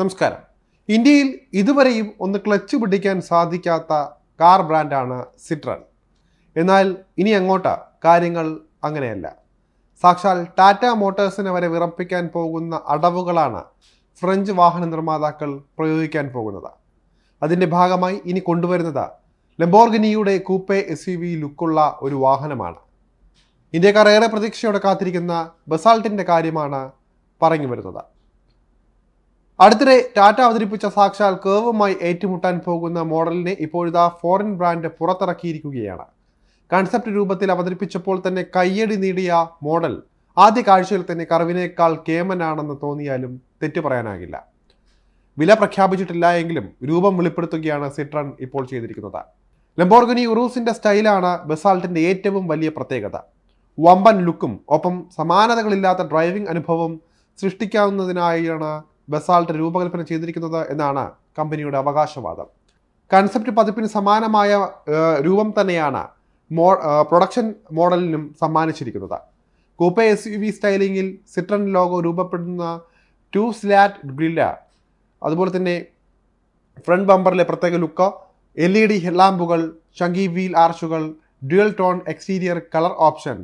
നമസ്കാരം. ഇന്ത്യയിൽ ഇതുവരെയും ഒന്ന് ക്ലച്ച് പിടിക്കാൻ സാധിക്കാത്ത കാർ ബ്രാൻഡാണ് സിട്രൺ. എന്നാൽ ഇനി അങ്ങോട്ട് കാര്യങ്ങൾ അങ്ങനെയല്ല. സാക്ഷാൽ ടാറ്റ മോട്ടോഴ്സിനെ വരെ വിറപ്പിക്കാൻ പോകുന്ന അടവുകളാണ് ഫ്രഞ്ച് വാഹന നിർമ്മാതാക്കൾ പ്രയോഗിക്കാൻ പോകുന്നത്. അതിന്റെ ഭാഗമായി ഇനി കൊണ്ടുവരുന്നത് ലംബോർഗിനിയുടെ കൂപ്പെ എസ് യു വി ലുക്കുള്ള ഒരു വാഹനമാണ്. ഇന്ത്യക്കാർ ഏറെ പ്രതീക്ഷയോടെ കാത്തിരിക്കുന്ന ബസാൾട്ടിന്റെ കാര്യമാണ് പറഞ്ഞു വരുന്നത്. അടുത്തിടെ ടാറ്റ അവതരിപ്പിച്ച സാക്ഷാൽ കേവുമായി ഏറ്റുമുട്ടാൻ പോകുന്ന മോഡലിനെ ഇപ്പോഴിതാ ഫോറിൻ ബ്രാൻഡ് പുറത്തിറക്കിയിരിക്കുകയാണ്. കൺസെപ്റ്റ് രൂപത്തിൽ അവതരിപ്പിച്ചപ്പോൾ തന്നെ കയ്യടി നേടിയ മോഡൽ ആദ്യ കാഴ്ചയിൽ തന്നെ കർവിനേക്കാൾ കേമനാണെന്ന് തോന്നിയാലും തെറ്റു പറയാനാകില്ല. വില പ്രഖ്യാപിച്ചിട്ടില്ല എങ്കിലും രൂപം വെളിപ്പെടുത്തുകയാണ് സിട്രൺ ഇപ്പോൾ ചെയ്തിരിക്കുന്നത്. ലംബോർഗിനി ഉറൂസിന്റെ സ്റ്റൈലാണ് ബസാൾട്ടിന്റെ ഏറ്റവും വലിയ പ്രത്യേകത. വമ്പൻ ലുക്കും ഒപ്പം സമാനതകളില്ലാത്ത ഡ്രൈവിംഗ് അനുഭവം സൃഷ്ടിക്കാവുന്നതിനായാണ് ബസാൾട്ട് രൂപകൽപ്പന ചെയ്തിരിക്കുന്നത് എന്നാണ് കമ്പനിയുടെ അവകാശവാദം. കൺസെപ്റ്റ് പതിപ്പിന് സമാനമായ രൂപം തന്നെയാണ് മോ പ്രൊഡക്ഷൻ മോഡലിനും സമ്മാനിച്ചിരിക്കുന്നത്. കൂപ്പെ എസ് യു വി സ്റ്റൈലിങ്ങിൽ സിട്രൺ ലോഗോ രൂപപ്പെടുന്ന ടു സ്ലാറ്റ് ഗ്രില്ല അതുപോലെ തന്നെ ഫ്രണ്ട് ബമ്പറിലെ പ്രത്യേക ലുക്ക് എൽ ഇ ഡി ഹെഡ്ലാമ്പുകൾ chunky wheel ആർച്ചുകൾ dual tone exterior colour option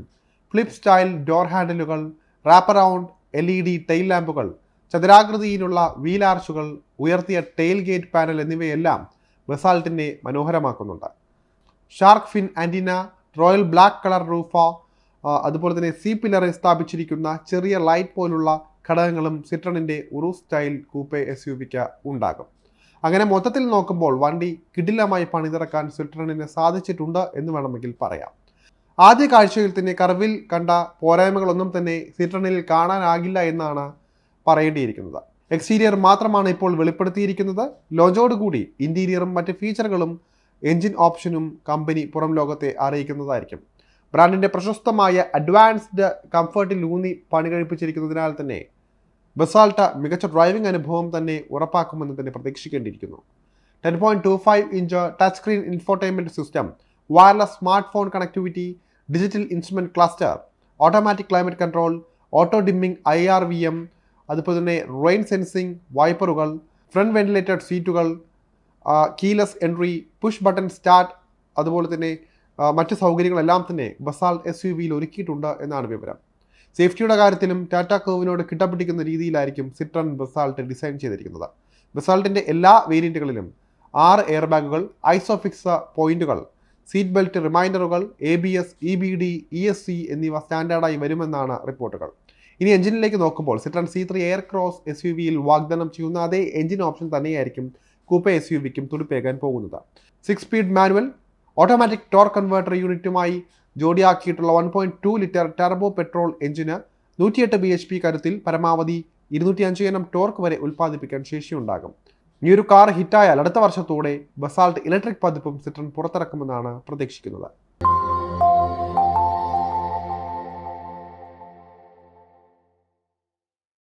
flip style door ഹാൻഡിലുകൾ wraparound L E D tail ലാമ്പുകൾ ചതുരാകൃതിയിലുള്ള വീലാർച്ചുകൾ ഉയർത്തിയ ടെയിൽ ഗേറ്റ് പാനൽ എന്നിവയെല്ലാം ബസാൾട്ടിനെ മനോഹരമാക്കുന്നുണ്ട്. Shark fin antenna royal black colour റൂഫ അതുപോലെ തന്നെ സി പില്ലറിൽ സ്ഥാപിച്ചിരിക്കുന്ന ചെറിയ ലൈറ്റ് പോലുള്ള ഘടകങ്ങളും സിട്രണിന്റെ ഉറു സ്റ്റൈൽ കൂപ്പെ എസ് യു വിക്ക് ഉണ്ടാകും. അങ്ങനെ മൊത്തത്തിൽ നോക്കുമ്പോൾ വണ്ടി കിടിലമായി പണിതിറക്കാൻ സിട്രണിന് സാധിച്ചിട്ടുണ്ട് എന്ന് വേണമെങ്കിൽ പറയാം. ആദ്യ കാഴ്ചയിൽ തന്നെ കർവിൽ കണ്ട പോരായ്മകളൊന്നും തന്നെ സിട്രണിൽ കാണാനാകില്ല എന്നാണ് പറയേണ്ടിയിരിക്കുന്നത്. എക്സ്റ്റീരിയർ മാത്രമാണ് ഇപ്പോൾ വെളിപ്പെടുത്തിയിരിക്കുന്നത്. ലോഞ്ചോടുകൂടി ഇന്റീരിയറും മറ്റ് ഫീച്ചറുകളും എഞ്ചിൻ ഓപ്ഷനും കമ്പനി പുറം ലോകത്തെ അറിയിക്കുന്നതായിരിക്കും. ബ്രാൻഡിന്റെ പ്രശസ്തമായ അഡ്വാൻസ്ഡ് കംഫർട്ടിൽ ഊന്നി പണി കഴിപ്പിച്ചിരിക്കുന്നതിനാൽ തന്നെ ബസാൾട്ട മികച്ച ഡ്രൈവിംഗ് അനുഭവം തന്നെ ഉറപ്പാക്കുമെന്ന് തന്നെ പ്രതീക്ഷിക്കേണ്ടിയിരിക്കുന്നു. Ten point two five inch touch screen infotainment system wireless smart phone connectivity digital instrument cluster automatic climate control auto dimming I R V M അതുപോലെ തന്നെ റെയിൻ സെൻസിങ് വൈപ്പറുകൾ ഫ്രണ്ട് വെന്റിലേറ്റഡ് സീറ്റുകൾ keyless entry push button start അതുപോലെ തന്നെ മറ്റ് സൗകര്യങ്ങളെല്ലാം തന്നെ basalt S U വിയിൽ ഒരുക്കിയിട്ടുണ്ട് എന്നാണ് വിവരം. സേഫ്റ്റിയുടെ കാര്യത്തിലും ടാറ്റ കോവിനോട് കിട്ടപ്പിടിക്കുന്ന രീതിയിലായിരിക്കും സിട്രൺ ബസാൾട്ട് ഡിസൈൻ ചെയ്തിരിക്കുന്നത്. ബസാൾട്ടിന്റെ എല്ലാ വേരിയന്റുകളിലും ആറ് എയർ ബാഗുകൾ ഐസോഫിക്സ് പോയിന്റുകൾ seat belt റിമൈൻഡറുകൾ A B S E B D E S C എന്നിവ സ്റ്റാൻഡേർഡായി വരുമെന്നാണ് റിപ്പോർട്ടുകൾ ഇനി എഞ്ചിനിലേക്ക് നോക്കുമ്പോൾ Citroen C three Aircross S U വിയിൽ വാഗ്ദാനം ചെയ്യുന്ന അതേ എഞ്ചിൻ ഓപ്ഷൻ തന്നെയായിരിക്കും കൂപ്പ എസ് യു വിക്കും തുടിപ്പേകാൻ പോകുന്നത്. Six speed manual automatic torque converter യൂണിറ്റുമായി ജോഡിയാക്കിയിട്ടുള്ള one point two litre turbo petrol എഞ്ചിന് നൂറ്റിയെട്ട് ബി എച്ച് പി കരുത്തിൽ പരമാവധി ഇരുന്നൂറ്റി അഞ്ച് എണ്ണം ടോർക്ക് വരെ ഉൽപ്പാദിപ്പിക്കാൻ ശേഷിയുണ്ടാകും. ഈ ഒരു കാർ ഹിറ്റായാൽ അടുത്ത വർഷത്തോടെ ബസാൾട്ട് ഇലക്ട്രിക് പതിപ്പും സിട്രൺ പുറത്തിറക്കുമെന്നാണ് പ്രതീക്ഷിക്കുന്നത്.